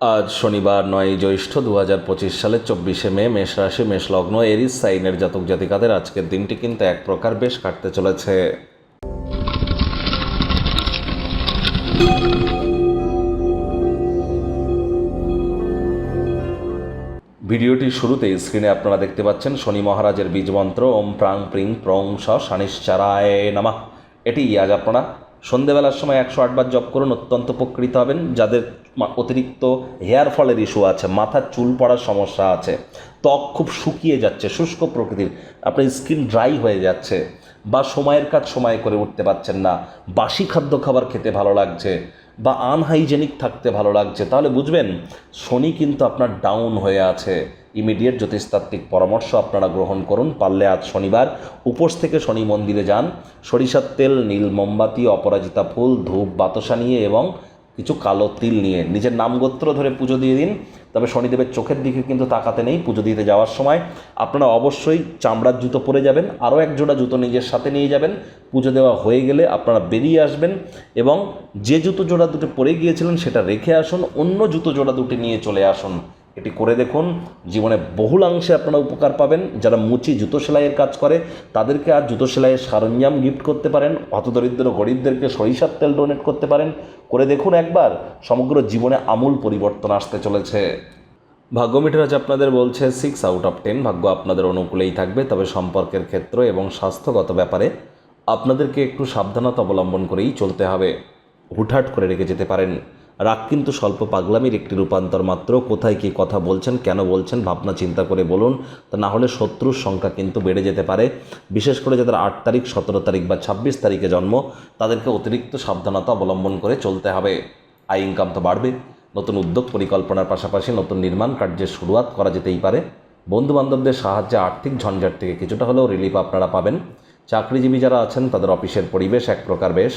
আজ শনিবার নয় জ্যৈষ্ঠ দু হাজার পঁচিশ সালের চব্বিশে মে, মেষ রাশি, মেষ লগ্ন, এরিস সাইনের জাতক জাতিকাদের আজকের দিনটি কিন্তু এক প্রকার বেশ কাটতে চলেছে। ভিডিওটির শুরুতেই স্ক্রিনে আপনারা দেখতে পাচ্ছেন শনি মহারাজের বীজমন্ত্র, ওম প্রাং প্রিং প্রং স শানিশ্চারায় নামা। এটি আজ আপনারা সন্ধেবেলার সময় একশো আটবার জপ করুন, অত্যন্ত উপকৃত হবেন। যাদের অতিরিক্ত হেয়ার ফলের ইস্যু আছে, মাথার চুল পড়ার সমস্যা আছে, ত্বক খুব শুকিয়ে যাচ্ছে, শুষ্ক প্রকৃতির, আপনার স্কিন ড্রাই হয়ে যাচ্ছে বা সময়ের কাজ সময় করে উঠতে পারছেন না, বাসি খাদ্য খাবার খেতে ভালো লাগছে বা আনহাইজেনিক থাকতে ভালো লাগছে। তাহলে বুঝবেন, শনি কিন্তু আপনার ডাউন হয়ে আছে। ইমিডিয়েট জ্যোতিষতাত্ত্বিক পরামর্শ আপনারা গ্রহণ করুন। পারলে আজ শনিবার, উপোস থেকে শনি মন্দিরে যান। সরিষার তেল, নীল মোমবাতি, অপরাজিতা ফুল, ধূপ, বাতসা নিয়ে এবং কিছু কালো তিল নিয়ে নিজের নামগোত্র ধরে পুজো দিয়ে দিন, তবে শনিদেবের চোখের দিকে কিন্তু তাকাতে নেই পুজো দিতে যাওয়ার সময়। আপনারা অবশ্যই চামড়ার জুতো পরে যাবেন, আরও এক জোড়া জুতো নিজের সাথে নিয়ে যাবেন। পুজো দেওয়া হয়ে গেলে আপনারা বেরিয়ে আসবেন এবং যে জুতো জোড়া দুটো পরে গিয়েছিলেন সেটা রেখে আসুন, অন্য জুতো জোড়া দুটি নিয়ে চলে আসুন। এটি করে দেখুন। জীবনে বহুলাংশে আপনারা উপকার পাবেন। যারা মুচি জুতো সেলাইয়ের কাজ করে, তাদেরকে আর জুতো সেলাইয়ের সরঞ্জাম গিফট করতে পারেন। হতদরিদ্র গরিবদেরকে সরিষার তেল ডোনেট করতে পারেন। করে দেখুন একবার, সমগ্র জীবনে আমূল পরিবর্তন আসতে চলেছে। ভাগ্য মিটারাজ আপনাদের বলছে সিক্স আউট অফ টেন ভাগ্য আপনাদের অনুকূলেই থাকবে। তবে সম্পর্কের ক্ষেত্র এবং স্বাস্থ্যগত ব্যাপারে আপনাদেরকে একটু সাবধানতা অবলম্বন করেই চলতে হবে। হুটহাট করে রেখে যেতে পারেন। রাগ কিন্তু স্বল্প পাগলামির একটি রূপান্তর মাত্র। কোথায় কী কথা বলছেন, কেন বলছেন, ভাবনা চিন্তা করে বলুন। তা না হলে শত্রুর সংখ্যা কিন্তু বেড়ে যেতে পারে। বিশেষ করে যাদের আট তারিখ, সতেরো তারিখ বা ছাব্বিশ তারিখে জন্ম, তাদেরকে অতিরিক্ত সাবধানতা অবলম্বন করে চলতে হবে। আয় ইনকাম তো বাড়বে। নতুন উদ্যোগ পরিকল্পনার পাশাপাশি নতুন নির্মাণ কার্যের শুরুয়াত করা যেতেই পারে। বন্ধু বান্ধবদের সাহায্যে আর্থিক ঝঞ্ঝাট থেকে কিছুটা হলেও রিলিফ আপনারা পাবেন। চাকরিজীবী যারা আছেন, তাদের অফিসের পরিবেশ এক প্রকার বেশ।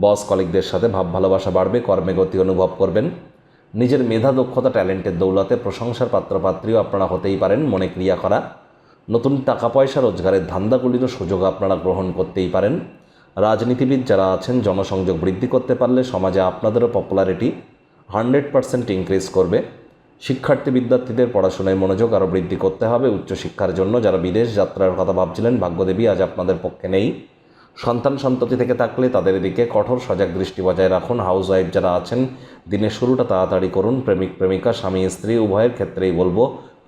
বস কলিগদের সাথে ভাব ভালোবাসা বাড়বে, কর্মে গতি অনুভব করবেন। নিজের মেধা, দক্ষতা, ট্যালেন্টের দৌলতে প্রশংসার পাত্রপাত্রীও আপনারা হতেই পারেন, মনে ক্রিয়া করা। নতুন টাকা পয়সা রোজগারের ধান্দাগুলিরও সুযোগ আপনারা গ্রহণ করতেই পারেন। রাজনীতিবিদ যারা আছেন, জনসংযোগ বৃদ্ধি করতে পারলে সমাজে আপনাদেরও পপুলারিটি হান্ড্রেড পার্সেন্ট ইনক্রিজ করবে। শিক্ষার্থী বিদ্যার্থীদের পড়াশোনায় মনোযোগ আরও বৃদ্ধি করতে হবে। উচ্চশিক্ষার জন্য যারা বিদেশ যাত্রার কথা ভাবছিলেন, ভাগ্যদেবী আজ আপনাদের পক্ষে নেই। সন্তান সন্ততি থেকে থাকলে তাদের এদিকে কঠোর সজাগ দৃষ্টি বজায় রাখুন। হাউস ওয়াইফ যারা আছেন, দিনের শুরুটা তাড়াতাড়ি করুন। প্রেমিক, প্রেমিকা, স্বামী, স্ত্রী, উভয়ের ক্ষেত্রেই বলব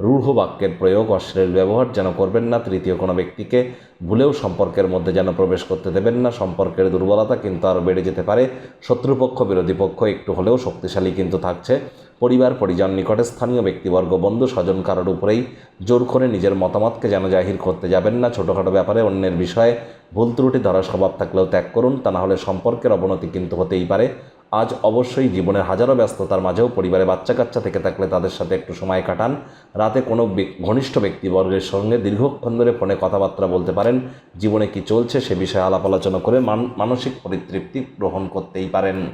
রূঢ় বাক্যের প্রয়োগ, অশ্লীল ব্যবহার যেন করবেন না, তৃতীয় কোনো ব্যক্তিকে ভুলেও সম্পর্কের মধ্যে যেন প্রবেশ করতে দেবেন না। সম্পর্কের দুর্বলতা কিন্তু আরও বেড়ে যেতে পারে। শত্রুপক্ষ, বিরোধী পক্ষ একটু হলেও শক্তিশালী কিন্তু থাকছে। পরিবার, পরিজন নিকটে স্থানীয় ব্যক্তিবর্গ, বন্ধু, স্বজন কারোর উপরেই জোর করে নিজের মতামতকে যেন জাহির করতে যাবেন না। ছোটোখাটো ব্যাপারে অন্যের বিষয়ে ভুল ত্রুটি ধরার স্বভাব থাকলেও ত্যাগ করুন। তা না হলে সম্পর্কের অবনতি কিন্তু হতেই পারে। আজ অবশ্যই জীবনের হাজারো ব্যস্ততার মাঝেও পরিবারে বাচ্চা কাচ্চা থেকে থাকলে তাদের সাথে একটু সময় কাটান। রাতে কোনো ঘনিষ্ঠ ব্যক্তিবর্গের সঙ্গে দীর্ঘক্ষণ ধরে ফোনে কথাবার্তা বলতে পারেন। জীবনে কি চলছে সে বিষয়ে আলাপ আলোচনা করে মান- মানসিক পরিতৃপ্তি গ্রহণ করতেই পারেন।